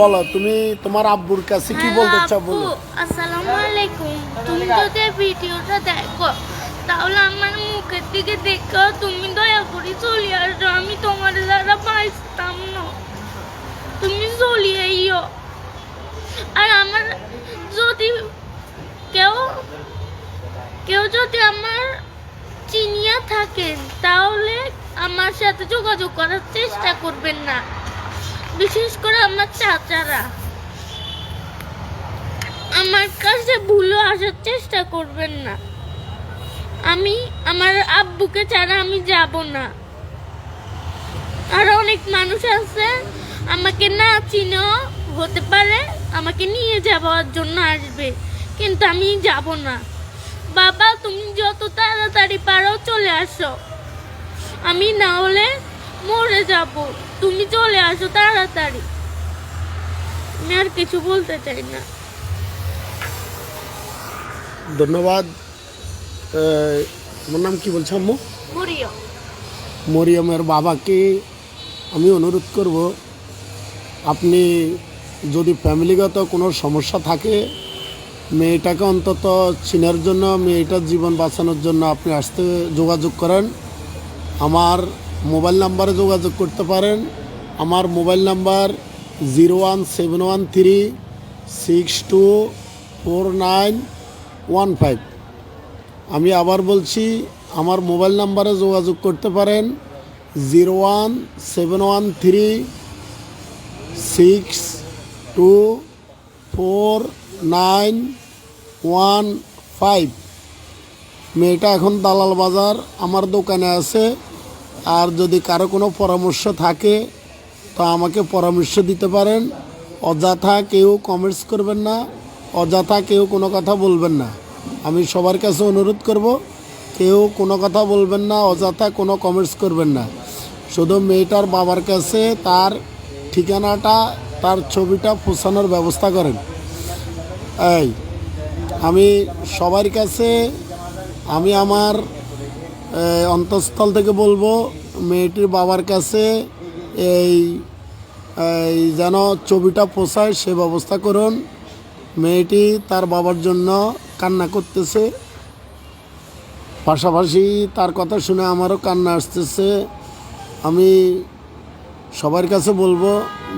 বলো তুমি তোমার আব্বুর কাছে কি বলতে চাও বলো? আসসালামু আলাইকুম। তুমি যদি এই ভিডিওটা দেখো তাহলে আমার মুখের দিকে দেখো তুমি দয়া করে চলে আসো। আমি তোমার দ্বারা বাঁচতাম না। তুমি চলে আইও আর আমার যদি কেউ কেউ যদি আমার চিনিয়া থাকেন তাহলে আমার সাথে যোগাযোগ করার চেষ্টা করবেন না। বিশেষ করে আমার চাচারা। আমার কাছে ভুলে আসার চেষ্টা করবেন না। আমি, আমার আব্বুকে ছাড়া আমি যাব না। আর অনেক মানুষ আছে, আমাকে না চিনেও হতে পারে আমাকে নিয়ে যাওয়ার জন্য আসবে, কিন্তু আমি যাব না। বাবা, তুমি যত তাড়াতাড়ি পারো চলে আসো। আমি না হলে মরে যাব। তুমি চলে আসো তাড়াতাড়ি। আমি আর কিছু বলতে চাই না। ধন্যবাদ। তোমার নাম কি বলছো আম্মু? মরিও মরিয়মের বাবাকে আমি অনুরোধ করব আপনি যদি ফ্যামিলিগত কোনো সমস্যা থাকে মেয়েটাকে অন্তত চিনার জন্য মেয়েটার জীবন বাঁচানোর জন্য আপনি আসতে যোগাযোগ করেন। আমার মোবাইল নাম্বারে যোগাযোগ করতে পারেন। আমার mobile number zero one seven one three six two four nine one five. আমি আবার বলছি, আমার মোবাইল নাম্বারে যোগাযোগ করতে পারেন। Zero one seven one three six two four nine one five. মেয়েটা এখন দালাল বাজার, আমার দোকানে আছে। আর যদি কারও কোনো পরামর্শ থাকে, তো আমাকে পরামর্শ দিতে পারেন। অযথা কেউ কমেন্টস করবেন না, অযথা কেউ কোনো কথা বলবেন না। আমি সবার কাছে অনুরোধ করব, কেউ কোনো কথা বলবেন না, অযথা কোনো কমেন্টস করবেন না। শুধু মেয়েটার বাবার কাছে তার ঠিকানাটা, তার ছবিটা পৌঁছানোর ব্যবস্থা করেন। এই, আমি সবার কাছে, আমি আমার অন্তঃস্থল থেকে বলব, মেয়েটির বাবার কাছে এই এই যেন ছবিটা পোষায় সে ব্যবস্থা করুন। মেয়েটি তার বাবার জন্য কান্না করতেছে। পাশাপাশি তার কথা শুনে আমারও কান্না আসতেছে। আমি সবার কাছে বলব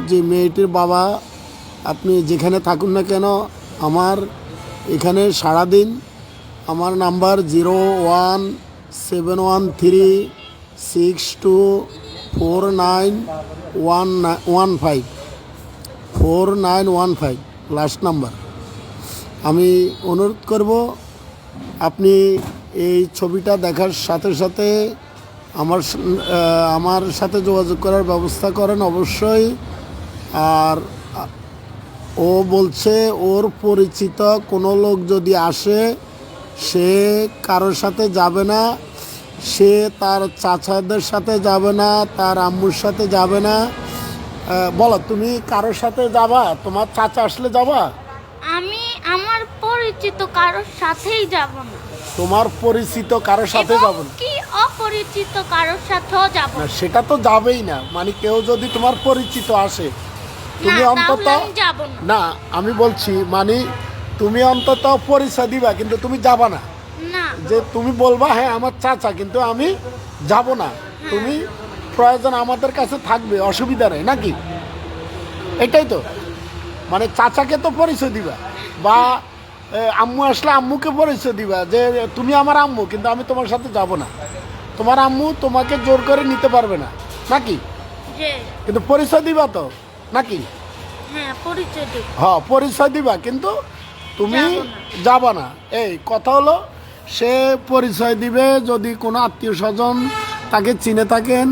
যে, মেয়েটির বাবা আপনি যেখানে থাকুন না কেন, আমার এখানে সারাদিন আমার number zero one seven one three six two four nine one one five four nine one five last number আমি অনুরোধ করব, আপনি এই ছবিটা দেখার সাথে সাথে আমার আমার সাথে যোগাযোগ করার ব্যবস্থা করেন অবশ্যই। আর ও বলছে, ওর পরিচিত কোনো লোক যদি আসে, সে কারোর সাথে যাবে না। সে তার চাচাদের সাথে যাবে না তার আম্মুর সাথে যাবে না। বলো তুমি কারোর সাথে যাবা? তোমার চাচা আসলে যাবা? আমি আমার পরিচিত কারোর সাথেই যাব না। তোমার পরিচিত কারোর সাথে যাবে না? কি অপরিচিত কারোর সাথেও যাব না। সেটা তো যাবেই না। মানে কেউ যদি তোমার পরিচিত আসে তুমি অন্তত না আমি বলছি মানে তুমি অন্তত পরিচয় দিবা কিন্তু তুমি যাবা না। যে তুমি বলবা হ্যাঁ আমার চাচা কিন্তু আমি যাব না। তুমি প্রয়োজন আমাদের কাছে থাকবে অসুবিধা নেই নাকি? এটাই তো। মানে চাচাকে তো পরিচয় দিবা বা আম্মু আসলে আম্মুকে পরিচয় দিবা যে তুমি আমার আম্মু কিন্তু আমি তোমার সাথে যাব না। তোমার আম্মু তোমাকে জোর করে নিতে পারবে না নাকি? কিন্তু পরিচয় দিবা তো নাকি? হ্যাঁ পরিচয় দেব। হ্যাঁ পরিচয় দিবা কিন্তু তুমি যাবা না। এই কথা হলো সে পরিচয় দিবে যদি কোনো আত্মীয় স্বজন তাকে চিনে থাকেন।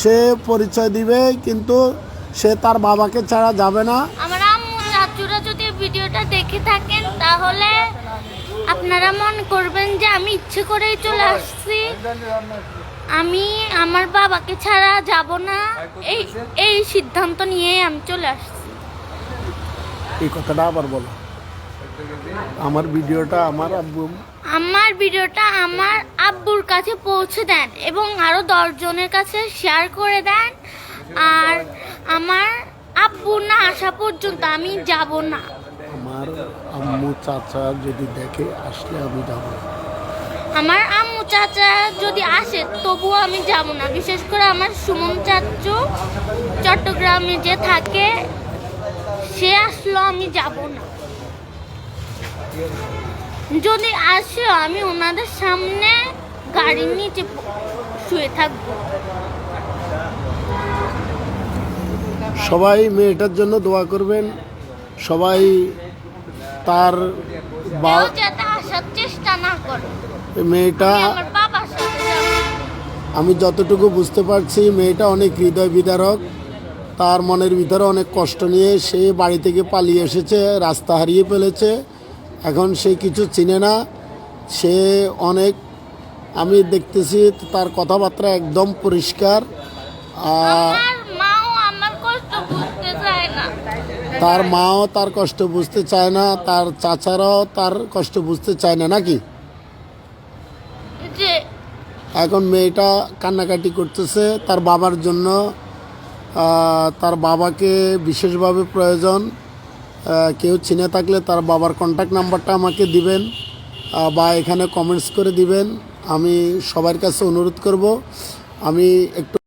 সে পরিচয় দিবে কিন্তু সে তার বাবাকে ছাড়া যাবে না। আমার আম্মু চাচুরা যদি ভিডিওটা দেখে থাকেন তাহলে আপনারা মনে করবেন যে আমি ইচ্ছে করেই চলে আসছি। আমি আমার বাবাকে ছাড়া যাব না। এই এই সিদ্ধান্ত নিয়েই আমি চলে আসছি। এই কথাটা আবার বলো। আমার ভিডিওটা আমার আব্বু আমার ভিডিওটা আমার আব্বুর কাছে পৌঁছে দেন এবং আরও দশজনের কাছে শেয়ার করে দেন। আর আমার আব্বু না আসা পর্যন্ত আমি যাব না। আমার আম্মু চাচা যদি দেখে আসলে আমি যাব আমার আম্মু চাচা যদি আসে তবুও আমি যাব না। বিশেষ করে আমার সুমন চাচু চট্টগ্রামে যে থাকে সে আসলো আমি যাব না। যদি আসে আমি ওনাদের সামনে গাড়ির নিচে শুয়ে থাকব। সবাই মেয়েটার জন্য দোয়া করবেন। সবাই তার আসার চেষ্টা না করে। মেয়েটা আমি যতটুকু বুঝতে পারছি মেয়েটা অনেক হৃদয় বিদারক। তার মনের ভিতরে অনেক কষ্ট নিয়ে সে বাড়ি থেকে পালিয়ে এসেছে রাস্তা হারিয়ে ফেলেছে। এখন সে কিছু চিনে না। সে অনেক আমি দেখতেছি তার কথাবার্তা একদম পরিষ্কার। তার মাও তার কষ্ট বুঝতে চায় না তার চাচারাও তার কষ্ট বুঝতে চায় না নাকি? এখন মেয়েটা কান্নাকাটি করতেছে তার বাবার জন্য তার বাবাকে বিশেষভাবে প্রয়োজন। কেউ চিনে থাকলে তার বাবার কন্ট্যাক্ট নাম্বারটা আমাকে দিবেন বা এখানে কমেন্টস করে দিবেন। আমি সবার কাছে অনুরোধ করব। আমি একটু